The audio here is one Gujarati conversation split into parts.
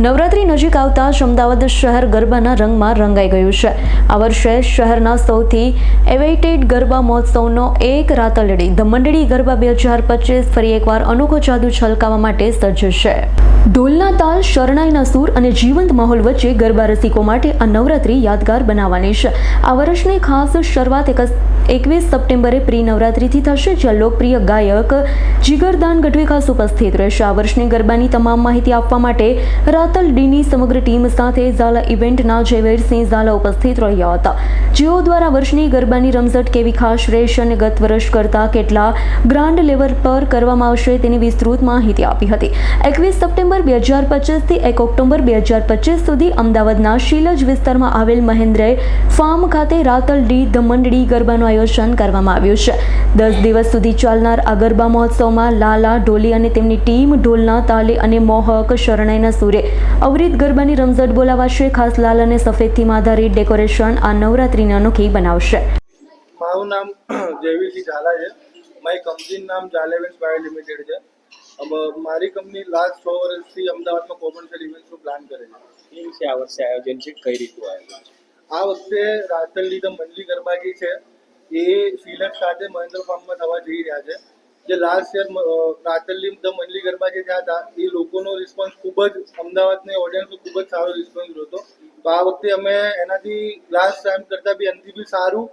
નવરાત્રી નજીક આવતા જ અમદાવાદ શહેર ગરબાના રંગમાં રંગાઈ ગયું છે. આ વર્ષે શહેરના સૌથી એવેઇટેડ ગરબા મહોત્સવનો એક રાતલડી. ધ મંડળી ગરબા બે હજાર પચીસ ફરી એકવાર અનોખો જાદુ છલકાવવા માટે સજ્જ છે. ઢોલના તાલ, શરણાઈના સૂર અને જીવંત માહોલ વચ્ચે ગરબા રસિકો માટે આ નવરાત્રી યાદગાર બનાવવાની છે. આ વર્ષની ખાસ શરૂઆત એક એકવીસ સપ્ટેમ્બરે પ્રી નવરાત્રિથી થશે, જ્યાં લોકપ્રિય ગાયક જીગરદાન ગઢવી ખાસ ઉપસ્થિત રહેશે. આ વર્ષની ગરબાની તમામ માહિતી આપવા માટે રાતલ ડીની સમગ્ર ટીમ સાથે ઝાલા ઇવેન્ટના જયવીરસિંહ ઝાલા ઉપસ્થિત રહ્યા હતા. જેઓ દ્વારા વર્ષની ગરબાની રમઝટ કેવી ખાસ રહેશે અને ગત વર્ષ કરતાં કેટલા ગ્રાન્ડ લેવલ પર કરવામાં આવશે તેની વિસ્તૃત માહિતી આપી હતી. એકવીસ સપ્ટેમ્બર બે હજાર પચીસથી એક ઓક્ટોબર બે હજાર પચીસ સુધી અમદાવાદના શીલજ વિસ્તારમાં આવેલ મહેન્દ્રે ફાર્મ ખાતે રાતલ ડી ધ ગરબાનું આયોજન કરવામાં આવ્યું છે. દસ દિવસ સુધી ચાલનાર આ ગરબા મહોત્સવમાં લાલા ઢોલી અને તેમની ટીમ ઢોલના તાલે અને મોહક શરણાઈના સુરે અવરિત ગરબાની રમઝટ બોલાવાશે. ખાસ લાલ અને સફેદ થીમ આધારિત ડેકોરેશન આ નવરાત્રીને અનોખી બનાવશે. મારું નામ જયવીરસિંહ ઝાલા છે. મારી કંપનીનું નામ ઝાલેવેન્સ બાયો લિમિટેડ છે મારી કંપની લાસ્ટ છ વર્ષથી અમદાવાદમાં કોમર્શિયલ ઇવેન્ટ્સનું પ્લાન કરે છે. એ વિશે આ વર્ષે આયોજન છે? કઈ રીતનું આયોજન છે? આ વખતે રાતલની ધ મંડલી ગરબાગી છે. એ શિલક સાથે મહેન્દ્ર ફાર્મમાં થવા જઈ રહ્યા છે. જે લાસ્ટ યર રાતલની ધ મંડલી ગરબા જે થયા હતા એ લોકોનો રિસ્પોન્સ ખૂબ જ અમદાવાદને ઓડિયન્સનો ખૂબ જ સારો રિસ્પોન્સ હતો. તો આ વખતે અમે એનાથી લાસ્ટ ટાઈમ કરતાં બી એનાથી બી સારું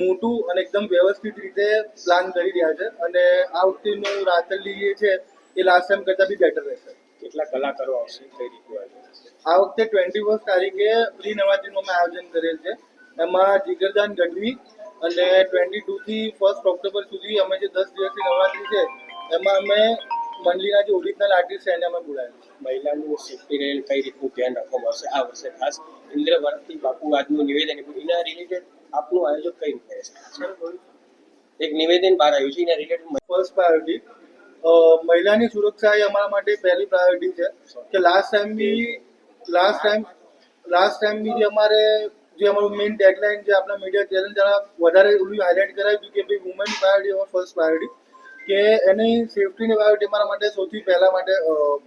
મોટું અને એકદમ વ્યવસ્થિત રીતે પ્લાન કરી રહ્યા છે. અને આ વખતેનું રાતલી છે એ લાસ્ટ ટાઈમ કરતાં બી બેટર રહેશે. કેટલા કલાકારો આવશે કઈ રીતે આ વખતે? ટ્વેન્ટી ફર્સ્ટ તારીખે પ્રી નવરાત્રીનું અમે આયોજન કરેલ છે. એમાં જીગરદાન ગઢવી અને ટ્વેન્ટી ટુથી ફર્સ્ટ ઓક્ટોબર સુધી અમે જે દસ દિવસની નવરાત્રી છે એમાં અમે મંડળીના જે ઓરિજિનલ આર્ટિસ્ટ છે એને અમે બોલાવ્યા મહિલાનું સેફ્ટી રહેલ કઈ રીતનું ધ્યાન રાખવામાં આવશે? આ વર્ષે ખાસ ઇન્દ્ર ભારતી બાપુ આજનું નિવેદન એના રિલેટેડ આપનું આયોજન કઈ રીતે છે એક નિવેદન બહાર આવ્યું છે, એના રિલેટેડ ફર્સ્ટ પ્રાયોરિટી મહિલાની સુરક્ષા એ અમારા માટે પહેલી પ્રાયોરિટી છે. કે લાસ્ટ ટાઈમ બી લાસ્ટ ટાઈમ લાસ્ટ ટાઈમ બી જે અમારે, જે અમારું મેઇન ડેડલાઇન જે આપણા મીડિયા ચેનલ દ્વારા વધારે ઓલું હાઇલાઇટ કરાવ્યું કે ભાઈ women priority or first priority કે એની સેફટીની પ્રાયોરિટી અમારા માટે સૌથી પહેલા માટે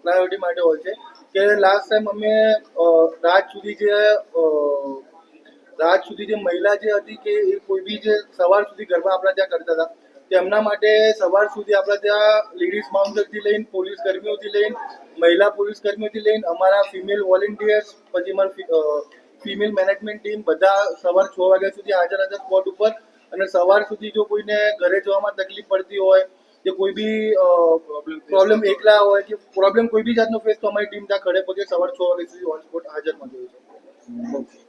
પ્રાયોરિટી માટે હોય છે. કે લાસ્ટ ટાઈમ અમે રાત સુધી જે રાત સુધી જે મહિલા જે હતી કે એ કોઈ બી જે સવાર સુધી ગરબા આપણા ત્યાં કરતા હતા તેમના માટે સવાર સુધી આપણા ત્યાં લેડીઝ બાઉન્સરથી લઈને પોલીસ કર્મીઓથી લઈને મહિલા પોલીસ કર્મીઓથી લઈને અમારા ફિમેલ વોલેન્ટિયર્સ પછી અમારા ફિમેલ મેનેજમેન્ટ ટીમ બધા સવાર છ વાગ્યા સુધી હાજર હતા સ્પોટ ઉપર. અને સવાર સુધી જો કોઈને ઘરે જવામાં તકલીફ પડતી હોય કે કોઈ બી પ્રોબ્લેમ એકલા હોય. કે પ્રોબ્લેમ કોઈ બી જાતનો ફેસ તો અમારી ટીમ ત્યાં ખડે પગે સવાર છ વાગ્યા સુધી ઓન સ્પોટ હાજરમાં જોયું છે.